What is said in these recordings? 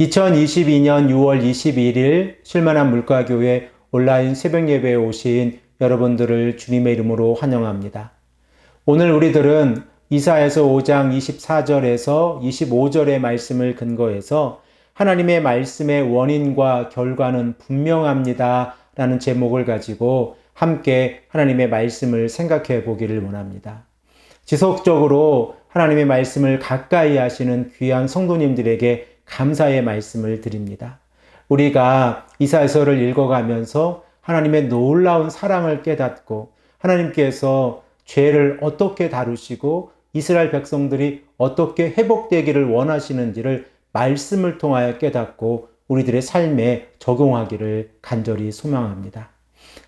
2022년 6월 21일 실만한 물가교회 온라인 새벽 예배에 오신 여러분들을 주님의 이름으로 환영합니다. 오늘 우리들은 이사에서 5장 24절에서 25절의 말씀을 근거해서 하나님의 말씀의 원인과 결과는 분명합니다. 라는 제목을 가지고 함께 하나님의 말씀을 생각해 보기를 원합니다. 지속적으로 하나님의 말씀을 가까이 하시는 귀한 성도님들에게 감사의 말씀을 드립니다. 우리가 이사에서를 읽어가면서 하나님의 놀라운 사랑을 깨닫고 하나님께서 죄를 어떻게 다루시고 이스라엘 백성들이 어떻게 회복되기를 원하시는지를 말씀을 통하여 깨닫고 우리들의 삶에 적용하기를 간절히 소망합니다.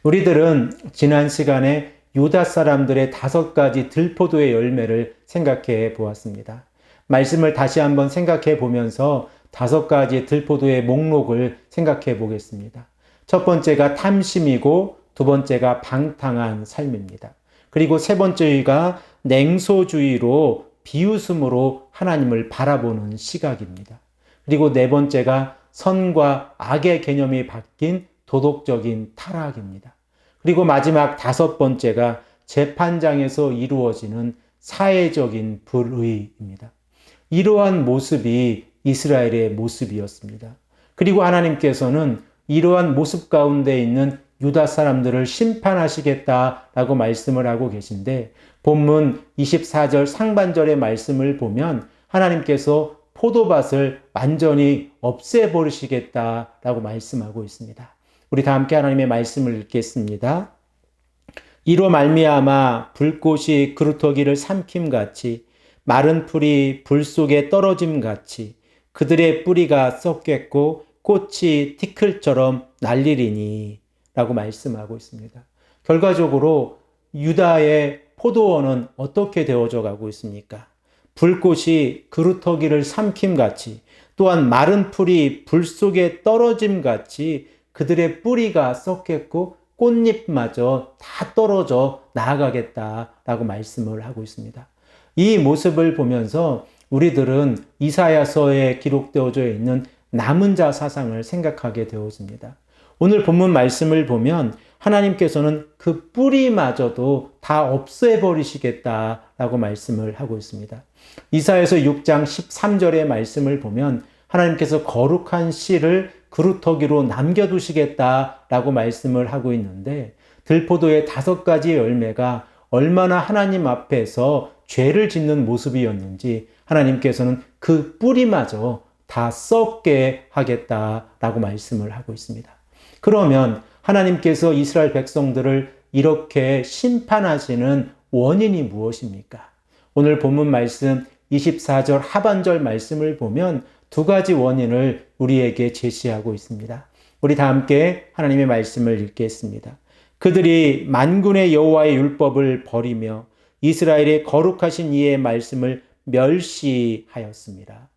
우리들은 지난 시간에 유다 사람들의 다섯 가지 들포도의 열매를 생각해 보았습니다. 말씀을 다시 한번 생각해 보면서 다섯 가지 들포도의 목록을 생각해 보겠습니다. 첫 번째가 탐심이고 두 번째가 방탕한 삶입니다. 그리고 세 번째가 냉소주의로 비웃음으로 하나님을 바라보는 시각입니다. 그리고 네 번째가 선과 악의 개념이 바뀐 도덕적인 타락입니다. 그리고 마지막 다섯 번째가 재판장에서 이루어지는 사회적인 불의입니다. 이러한 모습이 이스라엘의 모습이었습니다. 그리고 하나님께서는 이러한 모습 가운데 있는 유다 사람들을 심판하시겠다라고 말씀을 하고 계신데 본문 24절 상반절의 말씀을 보면 하나님께서 포도밭을 완전히 없애버리시겠다라고 말씀하고 있습니다. 우리 다 함께 하나님의 말씀을 읽겠습니다. 이로 말미암아 불꽃이 그루터기를 삼킴 같이 마른 풀이 불 속에 떨어짐 같이 그들의 뿌리가 썩겠고 꽃이 티클처럼 날리리니 라고 말씀하고 있습니다. 결과적으로 유다의 포도원은 어떻게 되어져 가고 있습니까? 불꽃이 그루터기를 삼킴 같이 또한 마른 풀이 불 속에 떨어짐 같이 그들의 뿌리가 썩겠고 꽃잎마저 다 떨어져 나아가겠다라고 말씀을 하고 있습니다. 이 모습을 보면서 우리들은 이사야서에 기록되어져 있는 남은 자 사상을 생각하게 되어집니다. 오늘 본문 말씀을 보면 하나님께서는 그 뿌리마저도 다 없애버리시겠다라고 말씀을 하고 있습니다. 이사에서 6장 13절의 말씀을 보면 하나님께서 거룩한 씨를 그루터기로 남겨두시겠다라고 말씀을 하고 있는데 들포도의 다섯 가지 열매가 얼마나 하나님 앞에서 죄를 짓는 모습이었는지 하나님께서는 그 뿌리마저 다 썩게 하겠다라고 말씀을 하고 있습니다. 그러면 하나님께서 이스라엘 백성들을 이렇게 심판하시는 원인이 무엇입니까? 오늘 본문 말씀 24절 하반절 말씀을 보면 두 가지 원인을 우리에게 제시하고 있습니다. 우리 다 함께 하나님의 말씀을 읽겠습니다. 그들이 만군의 여호와의 율법을 버리며 이스라엘의 거룩하신 이의 말씀을 멸시하였습니다.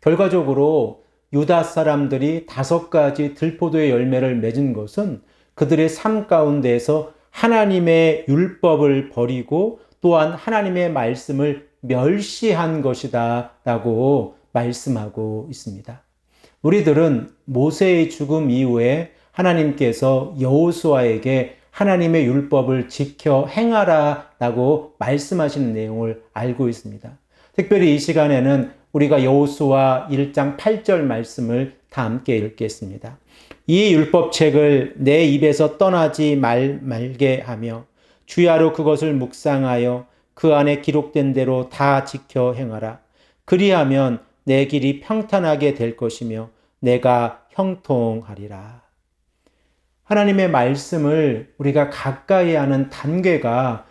결과적으로 유다 사람들이 다섯 가지 들포도의 열매를 맺은 것은 그들의 삶 가운데에서 하나님의 율법을 버리고 또한 하나님의 말씀을 멸시한 것이다 라고 말씀하고 있습니다. 우리들은 모세의 죽음 이후에 하나님께서 여호수아에게 하나님의 율법을 지켜 행하라라고 말씀하시는 내용을 알고 있습니다. 특별히 이 시간에는 우리가 여호수아 1장 8절 말씀을 다 함께 읽겠습니다. 이 율법책을 내 입에서 떠나지 말 말게 하며 주야로 그것을 묵상하여 그 안에 기록된 대로 다 지켜 행하라. 그리하면 내 길이 평탄하게 될 것이며 내가 형통하리라. 하나님의 말씀을 우리가 가까이 하는 단계가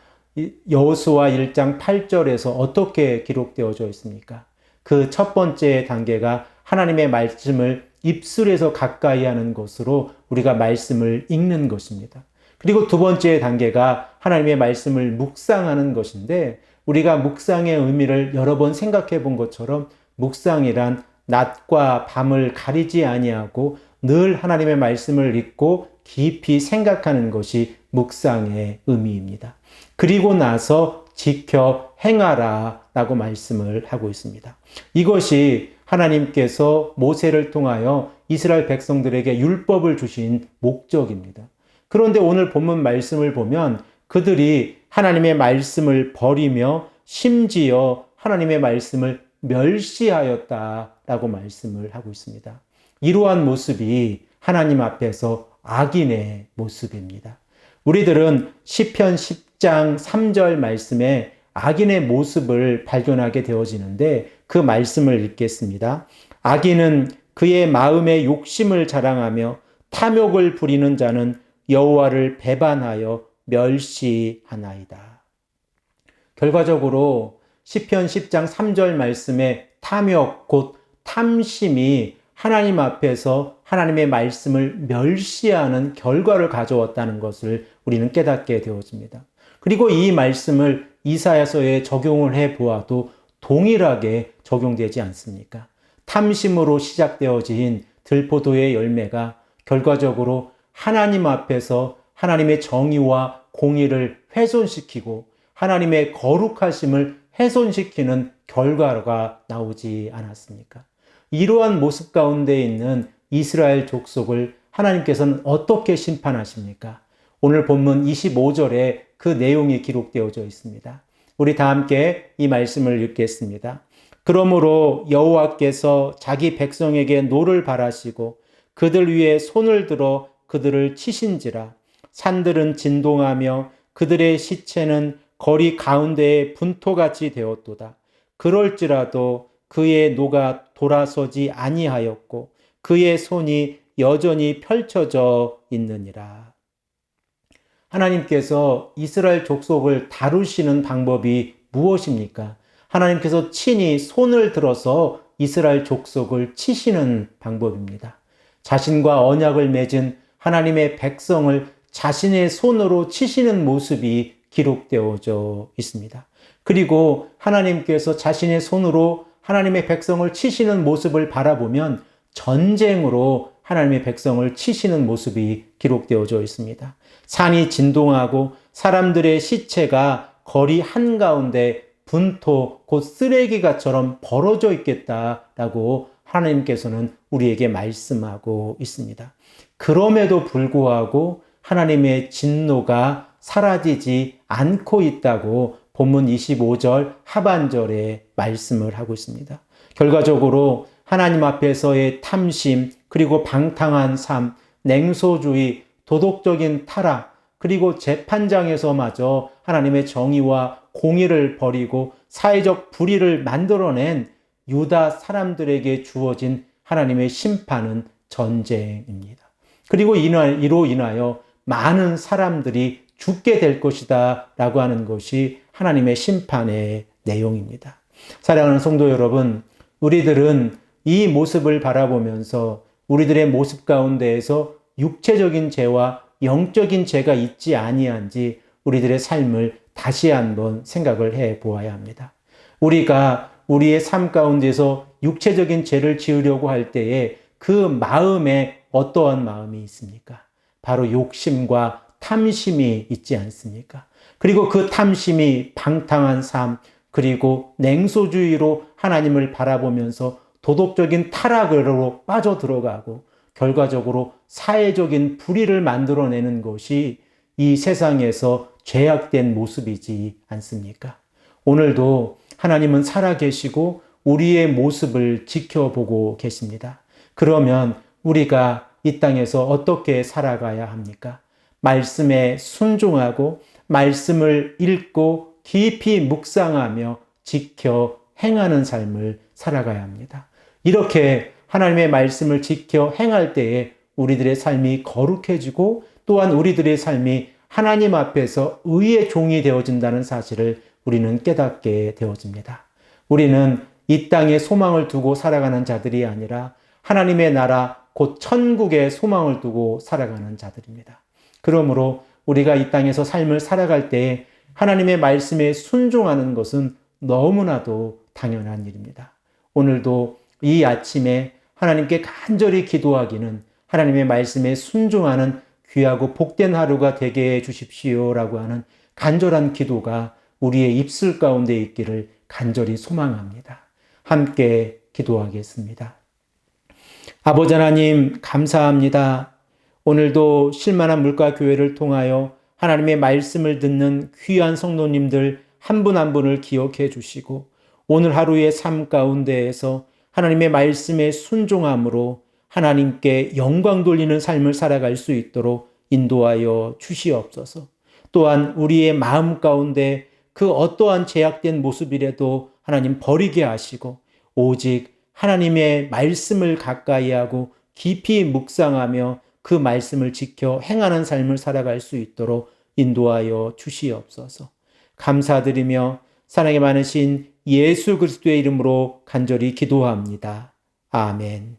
여호수아 1장 8절에서 어떻게 기록되어져 있습니까? 그 첫 번째 단계가 하나님의 말씀을 입술에서 가까이 하는 것으로 우리가 말씀을 읽는 것입니다. 그리고 두 번째 단계가 하나님의 말씀을 묵상하는 것인데 우리가 묵상의 의미를 여러 번 생각해 본 것처럼 묵상이란 낮과 밤을 가리지 아니하고 늘 하나님의 말씀을 읽고 깊이 생각하는 것이 묵상의 의미입니다. 그리고 나서 지켜 행하라 라고 말씀을 하고 있습니다. 이것이 하나님께서 모세를 통하여 이스라엘 백성들에게 율법을 주신 목적입니다. 그런데 오늘 본문 말씀을 보면 그들이 하나님의 말씀을 버리며 심지어 하나님의 말씀을 멸시하였다라고 말씀을 하고 있습니다. 이러한 모습이 하나님 앞에서 악인의 모습입니다. 우리들은 시편 10장 3절 말씀에 악인의 모습을 발견하게 되어지는데 그 말씀을 읽겠습니다. 악인은 그의 마음의 욕심을 자랑하며 탐욕을 부리는 자는 여호와를 배반하여 멸시하나이다. 결과적으로 시편 10장 3절 말씀에 탐욕 곧 탐심이 하나님 앞에서 하나님의 말씀을 멸시하는 결과를 가져왔다는 것을 우리는 깨닫게 되어집니다. 그리고 이 말씀을 이사야서에 적용을 해 보아도 동일하게 적용되지 않습니까? 탐심으로 시작되어진 들포도의 열매가 결과적으로 하나님 앞에서 하나님의 정의와 공의를 훼손시키고 하나님의 거룩하심을 훼손시키는 결과가 나오지 않았습니까? 이러한 모습 가운데 있는 이스라엘 족속을 하나님께서는 어떻게 심판하십니까? 오늘 본문 25절에 그 내용이 기록되어져 있습니다. 우리 다 함께 이 말씀을 읽겠습니다. 그러므로 여호와께서 자기 백성에게 노를 바라시고 그들 위에 손을 들어 그들을 치신지라 산들은 진동하며 그들의 시체는 거리 가운데에 분토같이 되었도다. 그럴지라도 그의 노가 돌아서지 아니하였고 그의 손이 여전히 펼쳐져 있느니라. 하나님께서 이스라엘 족속을 다루시는 방법이 무엇입니까? 하나님께서 친히 손을 들어서 이스라엘 족속을 치시는 방법입니다. 자신과 언약을 맺은 하나님의 백성을 자신의 손으로 치시는 모습이 기록되어져 있습니다. 그리고 하나님께서 자신의 손으로 하나님의 백성을 치시는 모습을 바라보면 전쟁으로 하나님의 백성을 치시는 모습이 기록되어져 있습니다. 산이 진동하고 사람들의 시체가 거리 한가운데 분토, 곧 쓰레기가처럼 벌어져 있겠다라고 하나님께서는 우리에게 말씀하고 있습니다. 그럼에도 불구하고 하나님의 진노가 사라지지 않고 있다고 본문 25절 하반절에 말씀을 하고 있습니다. 결과적으로 하나님 앞에서의 탐심, 그리고 방탕한 삶, 냉소주의, 도덕적인 타락, 그리고 재판장에서마저 하나님의 정의와 공의를 버리고 사회적 불의를 만들어낸 유다 사람들에게 주어진 하나님의 심판은 전쟁입니다. 그리고 이로 인하여 많은 사람들이 죽게 될 것이다 라고 하는 것이 하나님의 심판의 내용입니다. 사랑하는 성도 여러분, 우리들은 이 모습을 바라보면서 우리들의 모습 가운데에서 육체적인 죄와 영적인 죄가 있지 아니한지 우리들의 삶을 다시 한번 생각을 해 보아야 합니다. 우리가 우리의 삶 가운데서 육체적인 죄를 지으려고 할 때에 그 마음에 어떠한 마음이 있습니까? 바로 욕심과 탐심이 있지 않습니까? 그리고 그 탐심이 방탕한 삶, 그리고 냉소주의로 하나님을 바라보면서 도덕적인 타락으로 빠져들어가고 결과적으로 사회적인 불의를 만들어내는 것이 이 세상에서 죄악된 모습이지 않습니까? 오늘도 하나님은 살아계시고 우리의 모습을 지켜보고 계십니다. 그러면 우리가 이 땅에서 어떻게 살아가야 합니까? 말씀에 순종하고 말씀을 읽고 깊이 묵상하며 지켜 행하는 삶을 살아가야 합니다. 이렇게 하나님의 말씀을 지켜 행할 때에 우리들의 삶이 거룩해지고 또한 우리들의 삶이 하나님 앞에서 의의 종이 되어진다는 사실을 우리는 깨닫게 되어집니다. 우리는 이 땅에 소망을 두고 살아가는 자들이 아니라 하나님의 나라 곧 천국의 소망을 두고 살아가는 자들입니다. 그러므로 우리가 이 땅에서 삶을 살아갈 때 하나님의 말씀에 순종하는 것은 너무나도 당연한 일입니다. 오늘도 이 아침에 하나님께 간절히 기도하기는 하나님의 말씀에 순종하는 귀하고 복된 하루가 되게 해 주십시오라고 하는 간절한 기도가 우리의 입술 가운데 있기를 간절히 소망합니다. 함께 기도하겠습니다. 아버지 하나님, 감사합니다. 오늘도 실만한 물가 교회를 통하여 하나님의 말씀을 듣는 귀한 성도님들 한분한 분을 기억해 주시고 오늘 하루의 삶 가운데에서 하나님의 말씀에 순종함으로 하나님께 영광 돌리는 삶을 살아갈 수 있도록 인도하여 주시옵소서. 또한 우리의 마음 가운데 그 어떠한 제약된 모습이라도 하나님 버리게 하시고 오직 하나님의 말씀을 가까이 하고 깊이 묵상하며 그 말씀을 지켜 행하는 삶을 살아갈 수 있도록 인도하여 주시옵소서. 감사드리며 사랑이 많으신 예수 그리스도의 이름으로 간절히 기도합니다. 아멘.